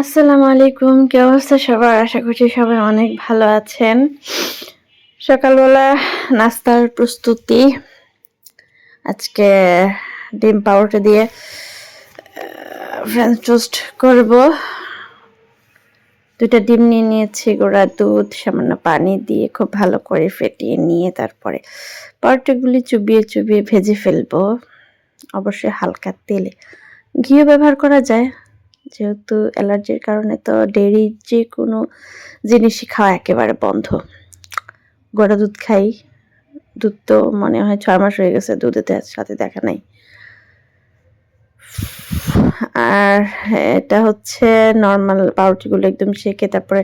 আসসালামু আলাইকুম, কি অবস্থা সবার? আশা করছি সবাই অনেক ভালো আছেন। সকালবেলা নাস্তার প্রস্তুতি, আজকে ডিম পাউরুটি দিয়ে ফ্রেঞ্চ টোস্ট করব। দুটা ডিম নিয়ে নিয়েছি, গোড়া দুধ, সামান্য পানি দিয়ে খুব ভালো করে ফেটিয়ে নিয়ে তারপরে পাউরুটিগুলি চুবিয়ে চুবিয়ে ভেজে ফেলব। অবশ্যই হালকা তেলে। ঘিও ব্যবহার করা যায়। যেহেতু অ্যালার্জির কারণে তো ডেরি যে কোনো জিনিসই খাওয়া একেবারে বন্ধ। গোটা দুধ খাই। দুধ তো মনে হয় ছয় মাস হয়ে গেছে, দুধেতে সাথে দেখা নাই। আর এটা হচ্ছে নর্মাল পাউরুটিগুলো একদম শেখে তারপরে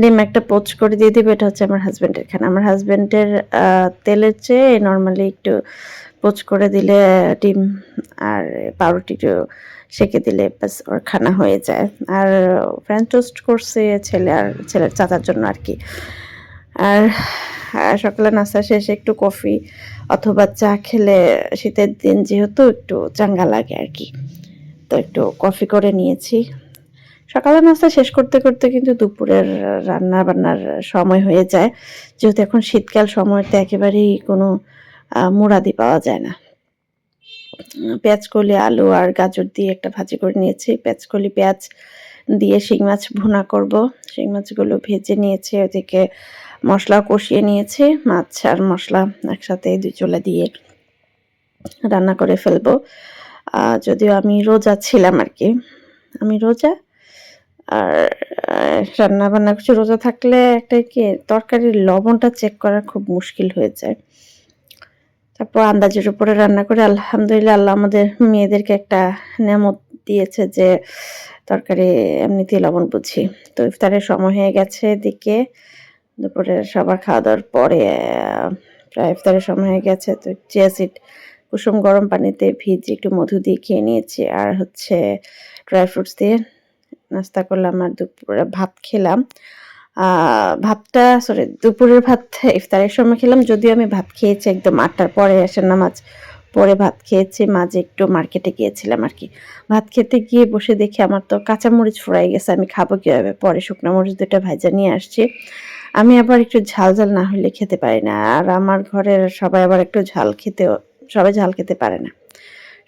ডিম একটা পোচ করে দিয়ে দিবে, এটা হচ্ছে আমার হাজব্যান্ডের খানা। আমার হাজব্যান্ডের তেলের চেয়ে নর্মালি একটু পোচ করে দিলে ডিম আর পাউরুটি সেকে দিলে ব্যাস ওর খানা হয়ে যায়। আর ফ্রেঞ্চ টোস্ট করছে ছেলে আর ছেলের চাচার জন্য আর কি। আর সকালে নাস্তা শেষে একটু কফি অথবা চা খেলে শীতের দিন যেহেতু একটু চাঙ্গা লাগে আর কি। তো একটু কফি করে নিয়েছি। সকালে নাস্তা শেষ করতে করতে কিন্তু দুপুরের রান্না বান্নার সময় হয়ে যায়। যেহেতু এখন শীতকাল, সময়তে একেবারেই কোনো মুরাদি পাওয়া যায় না। পেঁয়াজকলি, আলু আর গাজর দিয়ে একটা ভাজি করে নিয়েছি। পেঁয়াজকলি, পেঁয়াজ দিয়ে শিং মাছ ভুনা করব। শিং মাছগুলো ভেজে নিয়েছি, ওদিকে মশলা কষিয়ে নিয়েছি। মাছ আর মশলা একসাথে দুই চলে দিয়ে রান্না করে ফেলব। যদিও আমি রোজা ছিলাম আর কি। আমি রোজা আর রান্না বান্না কিছু রোজা থাকলে একটা কি, তরকারির লবণটা চেক করা খুব মুশকিল হয়ে যায়। তারপর আন্দাজের উপরে রান্না করে। আলহামদুলিল্লাহ আল্লাহ আমাদের মেয়েদেরকে একটা নেমত দিয়েছে যে, তরকারি এমনিতেই লবণ বুঝি। তো ইফতারের সময় হয়ে গেছে এদিকে। দুপুরে সবার খাওয়া দাওয়ার পরে প্রায় ইফতারের সময় হয়ে গেছে। তো চিয়া কুসুম গরম পানিতে ভিজে একটু মধু দিয়ে খেয়ে নিয়েছি। আর হচ্ছে ড্রাই ফ্রুটস দিয়ে নাস্তা করলাম আর দুপুরে ভাত খেলাম। ভাতটা সরি দুপুরের ভাত ইফতারের সময় খেলাম। যদিও আমি ভাত খেয়েছি একদম আটটার পরে আসার নামাজ পরে ভাত খেয়েছি। মাঝে একটু মার্কেটে গিয়েছিলাম আর কি। ভাত খেতে গিয়ে বসে দেখি আমার তো কাঁচামরিচ ফোড়াই গেছে। আমি খাব কীভাবে? পরে শুকনো মরিচ দুটো ভাজা নিয়ে আসছি। আমি আবার একটু ঝাল ঝাল না হলে খেতে পারি না। আর আমার ঘরের সবাই আবার একটু ঝাল খেতে সবাই ঝাল খেতে পারে না।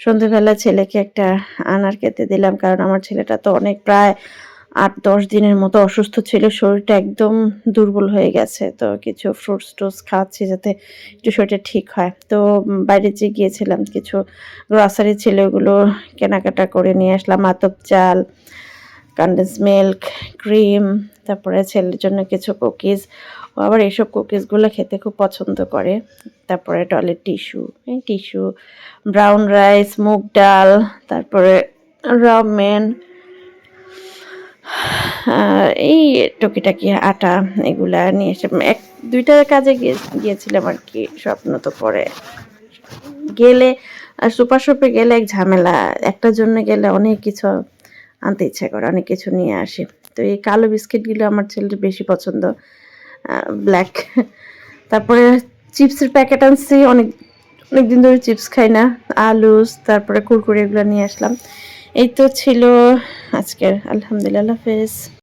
সন্ধেবেলা ছেলেকে একটা আনার খেতে দিলাম, কারণ আমার ছেলেটা তো অনেক প্রায় আট, দশ দিনের মতো অসুস্থ ছিল, শরীরটা একদম দুর্বল হয়ে গেছে, তো কিছু ফ্রুটস টুটস খাওয়াচ্ছি যাতে একটু শরীরটা ঠিক হয়। তো বাইরে যে গিয়েছিলাম, কিছু গ্রসারি ছিল, ওগুলো কেনাকাটা করে নিয়ে আসলাম, আতপ চাল কন্ডেন্স মিল্ক ক্রিম তারপরে ছেলের জন্য কিছু কুকিজ। ও আবার এইসব কুকিজগুলো খেতে খুব পছন্দ করে। তারপরে toilet tissue tissue, brown rice, মুগ ডাল, তারপরে রামেন এই টুকিটাকি আটা এগুলা নিয়ে এসে এক, দুইটা কাজে গিয়েছিলাম আর কি স্বপ্ন তো পরে। গেলে, আর সুপার শপে গেলে এক ঝামেলা, একটার জন্য গেলে অনেক কিছু আনতে ইচ্ছা করে, অনেক কিছু নিয়ে আসি। তো এই কালো বিস্কিটগুলো আমার ছেলের বেশি পছন্দ ব্ল্যাক তারপরে চিপসের প্যাকেট আনছি, অনেক অনেক দিন ধরে চিপস খাই না, আলু, তারপরে কুরকুরে এগুলো নিয়ে আসলাম। এই তো ছিল আজকের, আলহামদুলিল্লাহ হাফেজ।